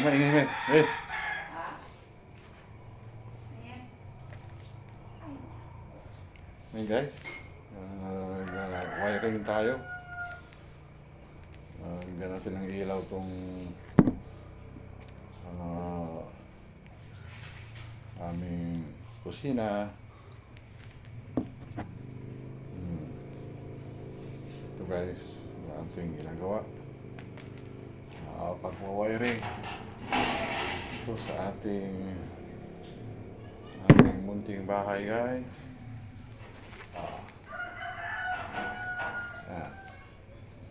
Kamay, ingay, ingay. Wait. Hey guys, uh, wiring tayo. Uh, Bigyan natin ng ilaw tong uh, aming kusina. Hmm. Ito guys, yung ating ginagawa. Uh, pagwawiring ito sa ating ating munting bahay guys. Ah. Yan.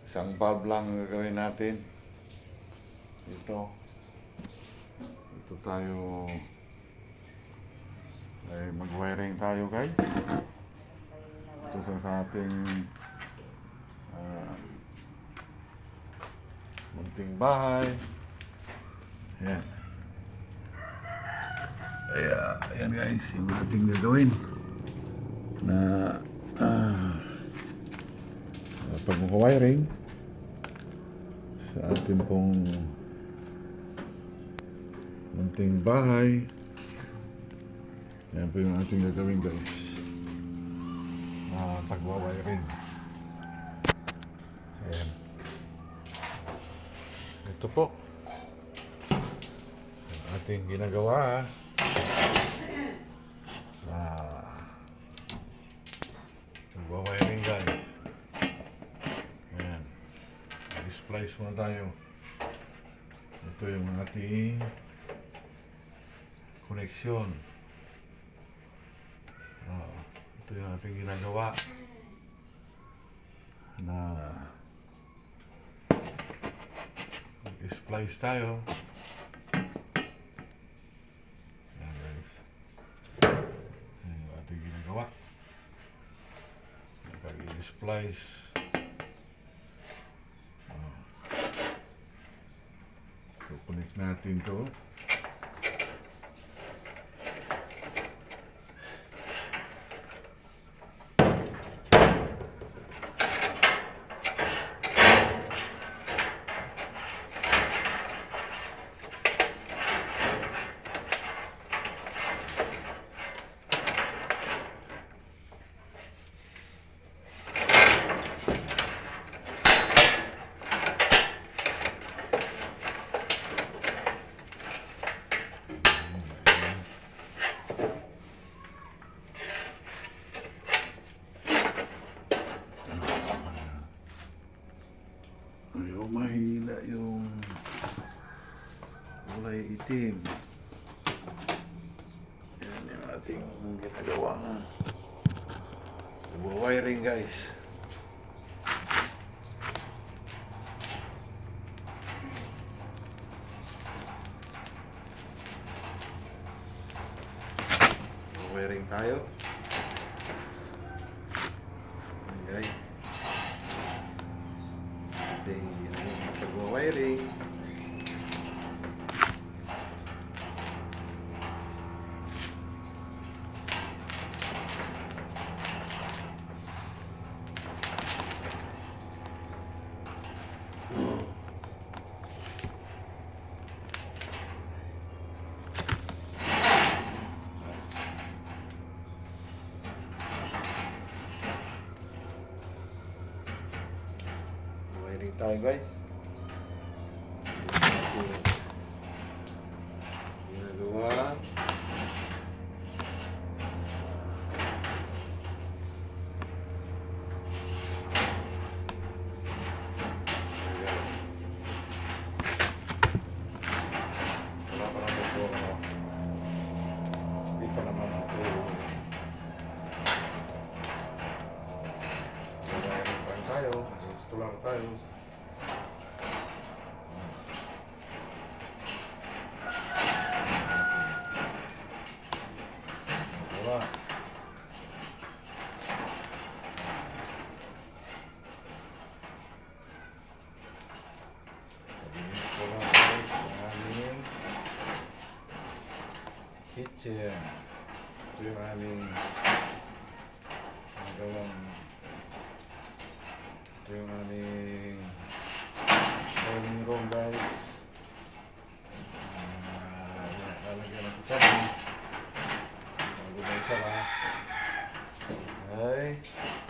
Isang bulb lang ang gagawin natin. Ito. Ito tayo ay mag-wiring tayo guys. Ito sa, ating ah, munting bahay. Yan. Ayan, ayan guys, yung ating gagawin na ah, pag-wiring sa ating pong munting bahay. Yan po yung ating gagawin guys. Na pag-wiring. Ayan. Ito po. Ang ating ginagawa. Ah. Nagwa-wiring guys. Ayan. Mag-splice muna tayo. Ito yung ating koneksyon. Ah, ito yung ating ginagawa na mag-splice tayo. Ayan guys. Ayan yung ating ginagawa. Pag-i-splice. Ah. So, connect natin to. Ayaw mahila yung kulay itim. Yan yung ating ginagawa nga. Wiring guys. Wiring tayo. Okay. ating ginagawang. Wiring tayo guys. Ginagawa. Ayan. Wala pa naman Kasi yan, ito yung aming nagawang ito yung aming dining room guys. Ah, sa mga. Bago? Okay.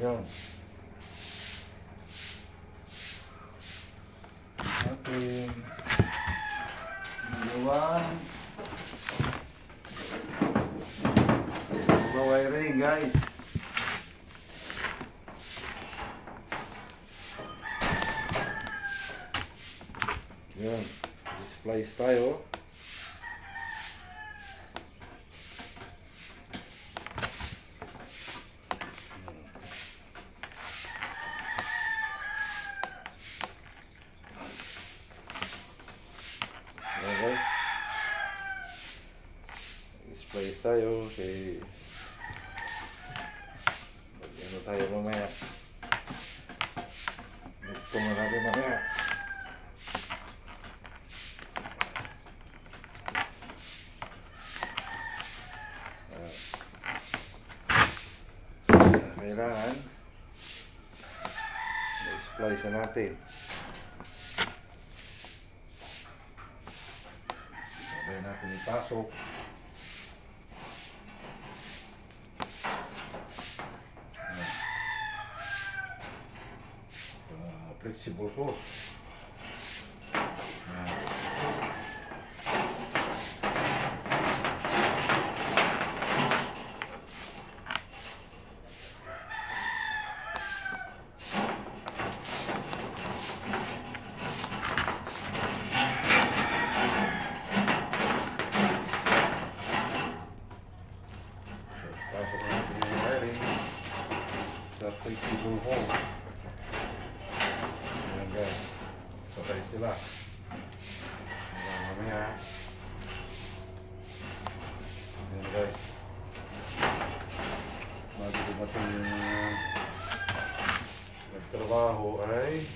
Yun. Ating ginagawang wiring guys. Yun. Splice tayo. Okay. Splice tayo si ano tayo mamaya. Mo natin mamaya. kailangan i-splice na natin. Sabay natin ipasok. Ayan. Ah, flexible po. Ayan. Pasok natin sila. Hanggang mamaya. Ayan guys. Bago dumating yung nagtrabaho ay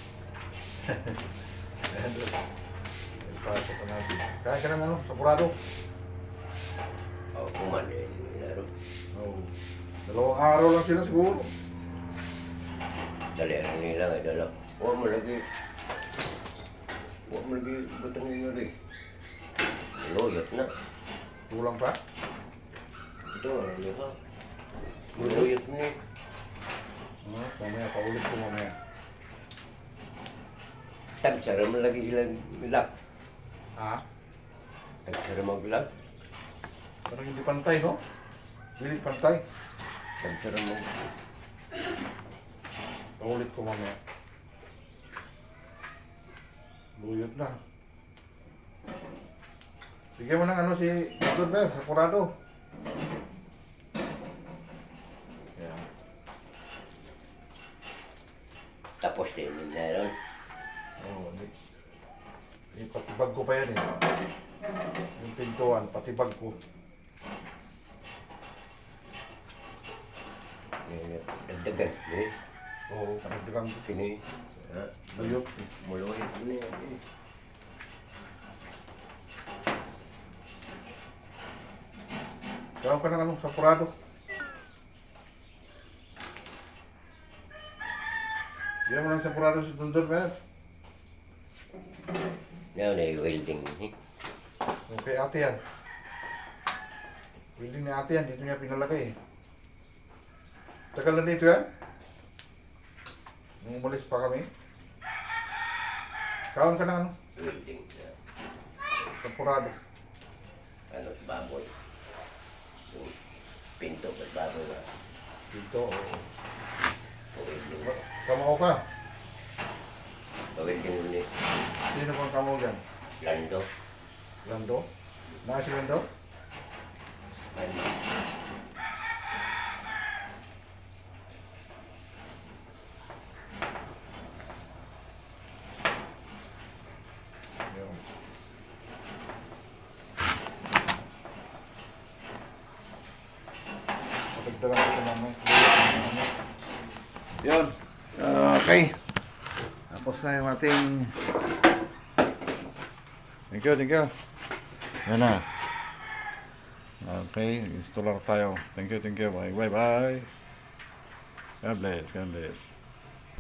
Ayan doon. Pasok na natin. Kaya ka ng ano? Sapurado. Oh, kuman eh. Laro. Oo. Dalawang araw lang sila siguro. Dali ang nila nga dala. Huwag mo lagi. Huwag mo lagi butang ngayon eh. Loyot na. Tulang pa. Ito ano yun ha. Loyot ni. Uh, mamaya, paulit ko mamaya. Tagsara mo lagi ilang ilak. Ha? Tagsara mo ilak. Parang hindi pantay, no? Hindi pantay. Tagsara mo. Paulit ko mamaya. Luyot na. Bigyan mo ng ano si Dr. Bear, Sakurado. Yan. Tapos din nila ron. Oo, hindi. Hindi, patibag ko pa yan eh. Yung pintuan, patibag ko. Dagdagan. Eh. Oo, patibag ko. Kini. Ha? Luyot. Muloyot ni. eh. Gawin ka ng ano, Sakurado. Bigyan mo ng Sakurado si Dr. Bear. Now na welding ni. Okay, ate yan. Building ni ate yan, dito niya pinalagay. Tagal na dito yan? Nung umalis pa kami. Kaon ka na ano? Welding. na Sampurado. Ano baboy. Yung pinto sa baboy na. Dito, oo. Welding. Kamaw ka. Welding ulit. Sino bang kamaw dyan? Lando. Lando? Nasa si Lando? Lando. Yun. Patagdagan ko namin. Yun. Okay. Tapos na yung ating... Thank you, thank you. Yan na. Okay, installer tayo. Thank you, thank you. Bye, bye, bye. God bless, God bless.